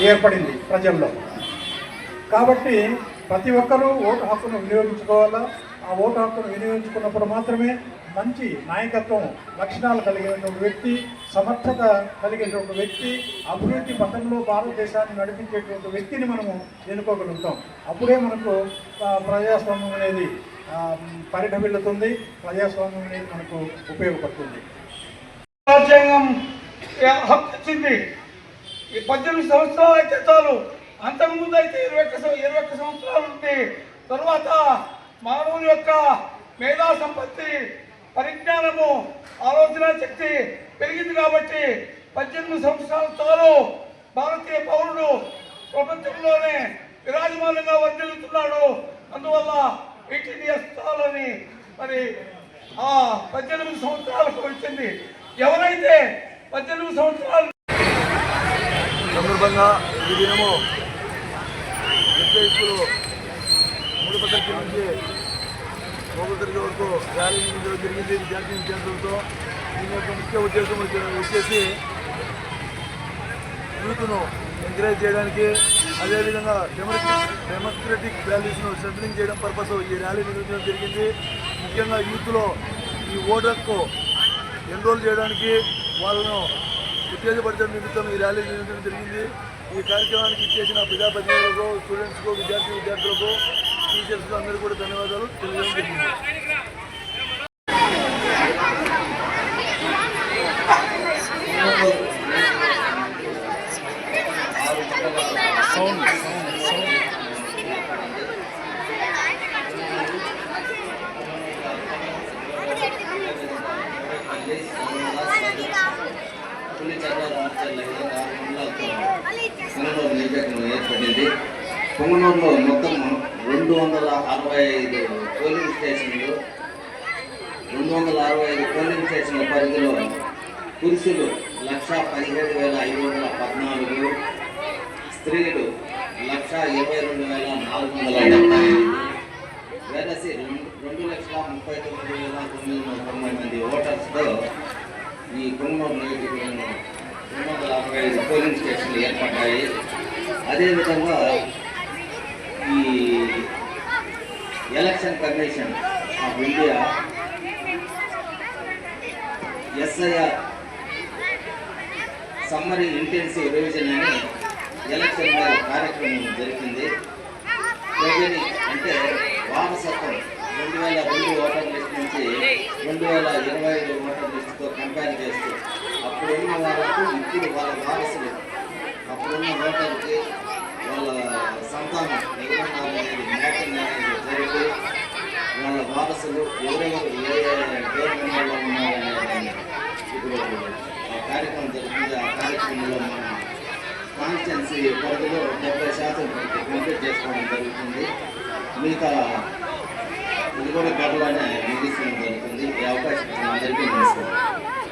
ఏర్పడింది ప్రజల్లో. కాబట్టి ప్రతి ఒక్కరూ ఓటు హక్కును వినియోగించుకోవాలా? ఆ ఓటు హక్కును వినియోగించుకున్నప్పుడు మాత్రమే మంచి నాయకత్వం లక్షణాలు కలిగినటువంటి వ్యక్తి సమర్థత కలిగినటువంటి వ్యక్తి అభివృద్ధి పథంలో భారతదేశాన్ని నడిపించేటువంటి వ్యక్తిని మనము ఎన్నుకోగలుగుతాం. అప్పుడే మనకు ప్రజాస్వామ్యం అనేది ఆ, పరిఢవిల్లుతుంది. ప్రజాస్వామ్యం అనేది మనకు ఉపయోగపడుతుంది. రాజ్యాంగం హక్కు ఇచ్చింది ఈ పద్దెనిమిది సంవత్సరాలు అయితే చాలు. అంతకుముందు అయితే ఇరవై ఒక్క ఇరవై ఒక్క సంవత్సరాలు ఉంది తర్వాత మానవుని యొక్క మేధా సంపత్తి పరిజ్ఞానము ఆలోచన శక్తి పెరిగింది కాబట్టి పద్దెనిమిది సంవత్సరాలు చాలు. భారతీయ పౌరుడు ప్రపంచంలోనే విరాజమానంగా వర్ధిల్లుతున్నాడు. అందువల్ల వీటిని చాలని మరి ఆ పద్దెనిమిది సంవత్సరాలకు వచ్చింది. ఎవరైతే పద్దెనిమిది సంవత్సరాలు సందర్భంగా ఈ దినము నిర్దేశకులు మూడు పద్ధతి నుంచి ఒకరి తరగతి వరకు ర్యాలీ జరిగింది. విద్యార్థి విద్యార్థులతో దీని యొక్క ముఖ్య ఉద్దేశం వచ్చేసి యూత్ను ఎంకరేజ్ చేయడానికి అదేవిధంగా డెమోక్రటిక్ డెమోక్రటిక్ వాల్యూస్ను సెంటరింగ్ చేయడం పర్పస్ ఈ ర్యాలీ నిర్వహించడం జరిగింది. ముఖ్యంగా యూత్లో ఈ ఓటర్కు ఎన్రోల్ చేయడానికి వాళ్ళను ఉత్తేజపరచడం నిమిత్తం ఈ ర్యాలీ నిర్వహించడం జరిగింది. ఈ కార్యక్రమానికి ఇచ్చేసిన ప్రజాప్రతినిధులకు స్టూడెంట్స్కు విద్యార్థి విద్యార్థులకు టీచర్స్కు అందరూ కూడా ధన్యవాదాలు తెలియజేయడం జరిగింది. పొంగనూరు నియోజకవర్గం ఏర్పడింది పొంగనూరులో మొత్తం రెండు వందల అరవై ఐదు పోలింగ్ స్టేషన్లు రెండు వందల అరవై ఐదు పోలింగ్ స్టేషన్ల పరిధిలో పురుషులు లక్ష పదిహేడు వేల ఐదు వందల పద్నాలుగు స్త్రీలు లక్ష ఇరవై రెండు వేల నాలుగు వందల డెబ్బై ఐదు రెండు రెండు లక్షల ముప్పై తొమ్మిది వేల తొమ్మిది వందల తొంభై మంది ఓటర్స్తో ఈ కొనుగోలు నియోజకవర్గంలో రెండు వందల అరవై ఐదు పోలింగ్ స్టేషన్లు ఏర్పడ్డాయి. అదేవిధంగా ఈ election commission of India S I R summary intensive revision అని ఎలక్షన్ కార్యక్రమం జరిగింది ప్రజని అంటే వారసత్వం రెండు వేల రెండు ఓటర్ లిస్ట్ నుంచి రెండు వేల ఇరవై ఐదు ఓటర్ లిస్టుతో కంపేర్ చేస్తే అప్పుడున్న వాళ్ళకు ఇప్పుడు వాళ్ళ వారసులు అప్పుడున్న ఓటర్కి వాళ్ళ సంతానం ఎవరున్నారు అనేది మ్యాపింగ్ అనేది జరిగి వాళ్ళ వారసులు ఎవరెవరు ఏ గవర్నమెంట్లో ఉన్నారనేది ఇప్పుడు ఆ కార్యక్రమం జరుగుతుంది ఆ కార్యక్రమంలో మన కాన్స్టిట్యున్సీ పరిధిలో డెబ్బై శాతం కంప్లీట్ చేసుకోవడం జరుగుతుంది. మిగతా ఇది కూడా గడవనే ముగిస్తడం జరుగుతుంది ఈ అవకాశం అందరికీ నమస్కారం